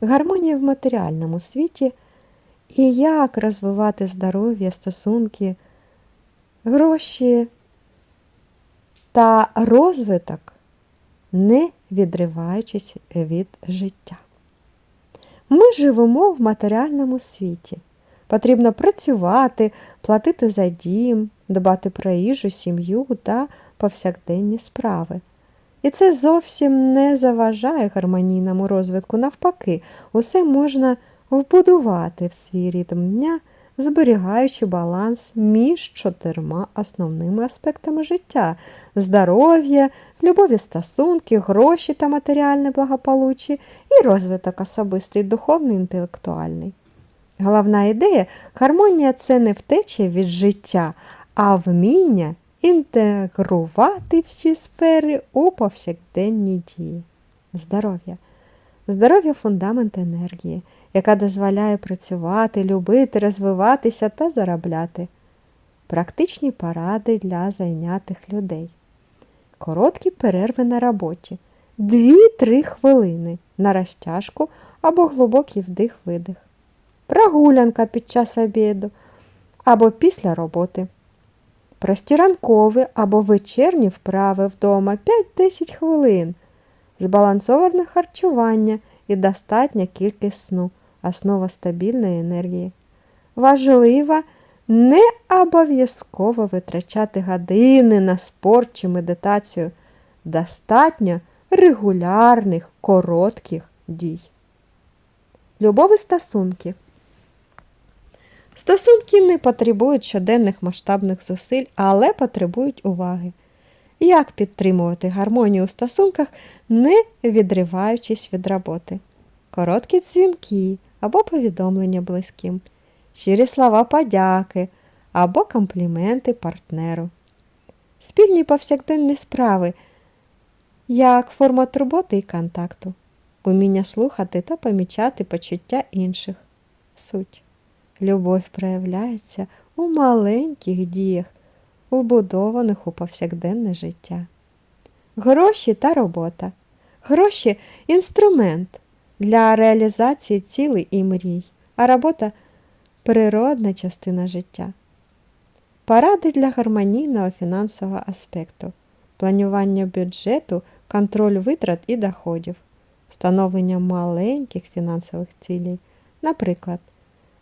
гармонія в матеріальному світі і як розвивати здоров'я, стосунки, гроші та розвиток, не відриваючись від життя. Ми живемо в матеріальному світі. Потрібно працювати, платити за дім, дбати про їжу, сім'ю та повсякденні справи. І це зовсім не заважає гармонійному розвитку. Навпаки, усе можна вбудувати в свій ритм дня, зберігаючи баланс між чотирма основними аспектами життя здоров'я, любові стосунки, гроші та матеріальне благополуччя і розвиток особистий, духовний, інтелектуальний. Головна ідея гармонія це не втеча від життя, а вміння інтегрувати всі сфери у повсякденні дії. Здоров'я. Здоров'я фундамент енергії, яка дозволяє працювати, любити, розвиватися та заробляти. Практичні поради для зайнятих людей. Короткі перерви на роботі. 2-3 хвилини на розтяжку або глибокий вдих-видих. Прогулянка під час обіду або після роботи. Прості ранкові або вечірні вправи вдома 5-10 хвилин. Збалансоване харчування і достатня кількість сну, основа стабільної енергії. Важливо не обов'язково витрачати години на спорт чи медитацію. Достатньо регулярних коротких дій. Любові стосунки. Стосунки не потребують щоденних масштабних зусиль, але потребують уваги. Як підтримувати гармонію у стосунках, не відриваючись від роботи? Короткі дзвінки або повідомлення близьким, щирі слова подяки або компліменти партнеру. Спільні повсякденні справи, як форма турботи і контакту, уміння слухати та помічати почуття інших. Суть. Любов проявляється у маленьких діях, вбудованих у повсякденне життя. Гроші та робота. Гроші інструмент для реалізації цілей і мрій, а робота природна частина життя. Поради для гармонійного фінансового аспекту, планування бюджету, контроль витрат і доходів, встановлення маленьких фінансових цілей, наприклад,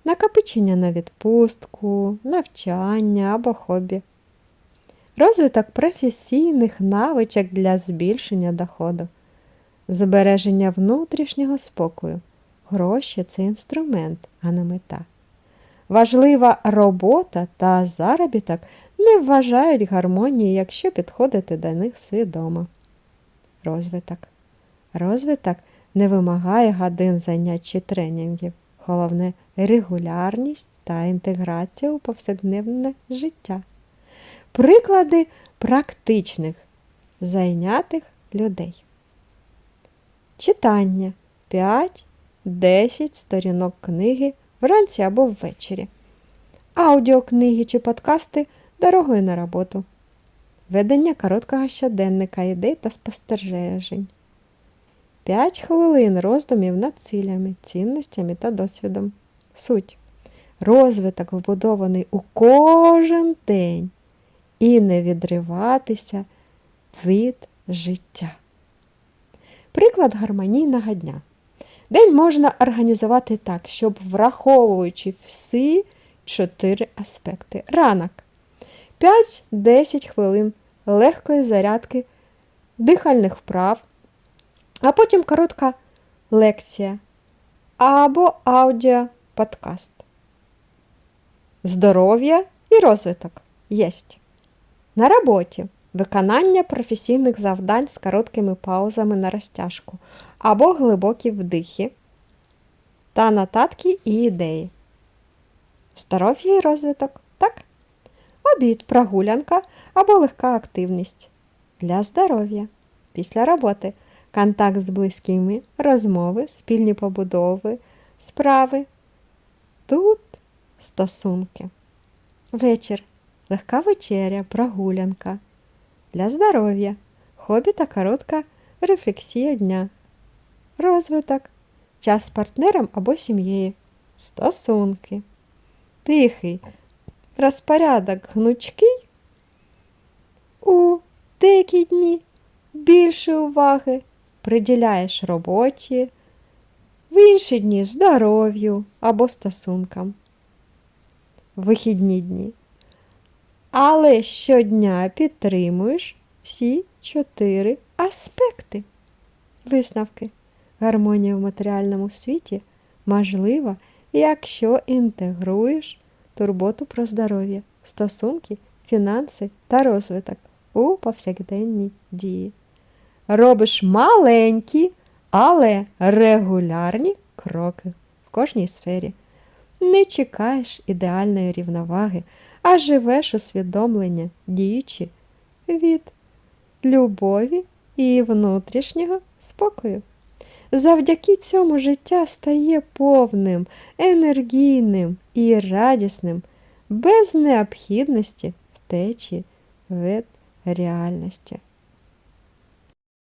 накопичення на відпустку, навчання або хобі. Розвиток професійних навичок для збільшення доходу, збереження внутрішнього спокою. Гроші це інструмент, а не мета. Важлива робота та заробіток не вважають гармонії, якщо підходити до них свідомо. Розвиток. Розвиток не вимагає годин занять чи тренінгів. Головне регулярність та інтеграція у повсякденне життя. Приклади практичних зайнятих людей. Читання 5-10 сторінок книги вранці або ввечері. Аудіокниги чи подкасти дорогою на роботу. Ведення короткого щоденника ідей та спостережень. 5 хвилин роздумів над цілями, цінностями та досвідом. Суть. Розвиток вбудований у кожен день і не відриватися від життя. Приклад гармонійного дня. День можна організувати так, щоб враховуючи всі чотири аспекти. Ранок 5-10 хвилин легкої зарядки, дихальних вправ, а потім коротка лекція або аудіоподкаст. Здоров'я і розвиток єсть. На роботі виконання професійних завдань з короткими паузами на розтяжку або глибокі вдихи та нотатки і ідеї. Здоров'я і розвиток. Так? Обід, прогулянка або легка активність. Для здоров'я. Після роботи. Контакт з близькими, розмови, спільні побудови, справи. Тут стосунки. Вечір. Легка вечеря, прогулянка. Для здоров'я. Хобі та коротка рефлексія дня. Розвиток. час з партнером або сім'єю, стосунки, тихий, розпорядок гнучкий. У деякі дні більше уваги приділяєш роботі, в інші дні здоров'ю або стосункам. Вихідні дні. Але щодня підтримуєш всі чотири аспекти. Висновки. Гармонія в матеріальному світі можлива, якщо інтегруєш турботу про здоров'я, стосунки, фінанси та розвиток у повсякденній дії. Робиш маленькі, але регулярні кроки в кожній сфері. Не чекаєш ідеальної рівноваги, а живеш усвідомлення, діючи від любові і внутрішнього спокою. Завдяки цьому життя стає повним, енергійним і радісним, без необхідності втечі від реальності.